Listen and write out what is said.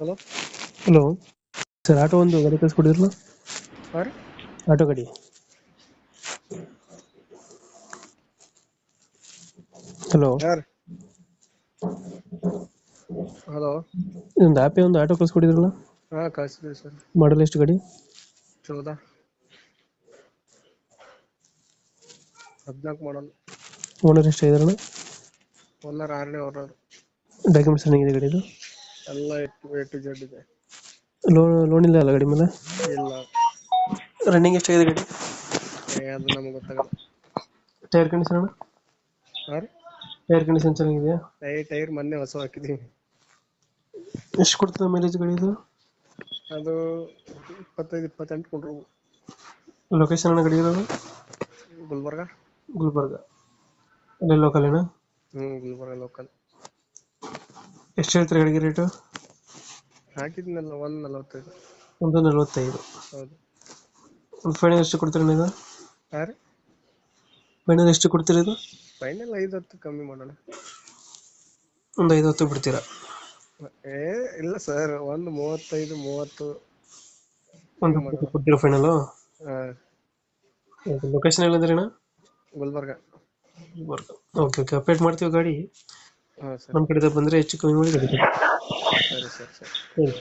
Hello hello sir auto ಒಂದು ಗಾಡಿ ಕಳಿಸ್ಕೊಡಿದ್ರಲ್ಲ? ಸರ್ ಆಟೋ ಗಾಡಿ. ಹಲೋ ಯಾರು? ಹಲೋ ಇದೊಂದು ಆಪೆ ಒಂದು ಆಟೋ ಕಳಿಸ್ಕೊಡಿದ್ರಲ್ಲ? ಹಾಂ ಕಳಿಸಿದ್ವಿ ಸರ್ ಮಾಡಲ್ ಎಷ್ಟು ಗಾಡಿ? ಚೌದ. ಹದಿನಾಲ್ಕು ಮಾಡಲ್ ಓನರ್ ಎಷ್ಟು ಇದ್ರಣ್ಣ ಒಂದರ ಆರನೇ ಓನರ್ ಡಾಕ್ಯುಮೆಂಟ್ಸ್ ಗಾಡಿ ಗಾಡಿದು ಎಲ್ಲ ಎ ಟು ಜೆಡ್ ಇದೆ ಲೋನ್ ಇಲ್ಲ ಅಲ್ಲ ಗಾಡಿ ಮೇಲೆ? ಇಲ್ಲ. ರನ್ನಿಂಗ್ ಎಷ್ಟಾಗಿದೆ ಗಾಡಿ? ಏ ಅದು ನಮಗೆ ಗೊತ್ತಾಗಲ್ಲ. ಟೈರ್ ಕಂಡೀಷನ್ ಅಣ್ಣ? ಸರ್ ಟೈರ್ ಕಂಡೀಷನ್ ಚೆನ್ನಾಗಿದೆಯಾ? ಟೈರ್ ಟೈರ್ ಮೊನ್ನೆ ಹೊಸ ಹಾಕಿದ್ದೀವಿ ಎಷ್ಟು ಕೊಡ್ತದೆ ಮೈಲೇಜ್ ಗಾಡಿ ಇದು? ಅದು ಇಪ್ಪತ್ತೈದು ಇಪ್ಪತ್ತೆಂಟು ಕೊಡ್ರು ಲೊಕೇಶನ್ ಅಣ್ಣ ಗಾಡಿ ಇರೋದು? ಗುಲ್ಬರ್ಗ. ಗುಲ್ಬರ್ಗ. ಅಲ್ಲೇ ಲೋಕಲ್ ಅಣ್ಣ? ಹ್ಞೂ ಗುಲ್ಬರ್ಗ ಲೋಕಲ್ ಎಷ್ಟು ಹೇಳ್ತಾರೆ ಗಾಡಿಗೆ ರೇಟು ಹಾಕಿದ್ನಲ್ಲ ಒಂದು ನಲವತ್ತೈದು ಒಂದು ನಲ್ವತ್ತೈದು ಹೌದು. ಒಂದು ಫೈನಲ್ ಎಷ್ಟು ಕೊಡ್ತೀರ ನೀವು ಯಾರು ಫೈನಲ್ ಎಷ್ಟು ಕೊಡ್ತೀರ ಇದು? ಫೈನಲ್ ಐದು ಹತ್ತು ಕಮ್ಮಿ ಮಾಡೋಣ. ಒಂದು ಐದು ಹೊತ್ತು ಬಿಡ್ತೀರಾ? ಏ ಇಲ್ಲ ಸರ್ ಒಂದು ಮೂವತ್ತೈದು ಮೂವತ್ತು ಒಂದು ಕೊಡ್ತೀರಾ ಫೈನಲು ಹಾಂ. ಲೊಕೇಶನ್ ಎಲ್ಲಂದ್ರೆ ಅಣ್ಣ? Gulbarga. Gulbarga. Okay okay update ಮಾಡ್ತೀವಿ ಗಾಡಿ. ಹಾಂ ಸರ್. ಬಂದ್ರೆ ಕಡೆ ಬಂದರೆ ಹೆಚ್ಚು ಕಮ್ಮಿ ಮಾಡಿ ಗಾಡಿ ಸರಿ ಸರಿ ಸರಿ. ಸರಿ.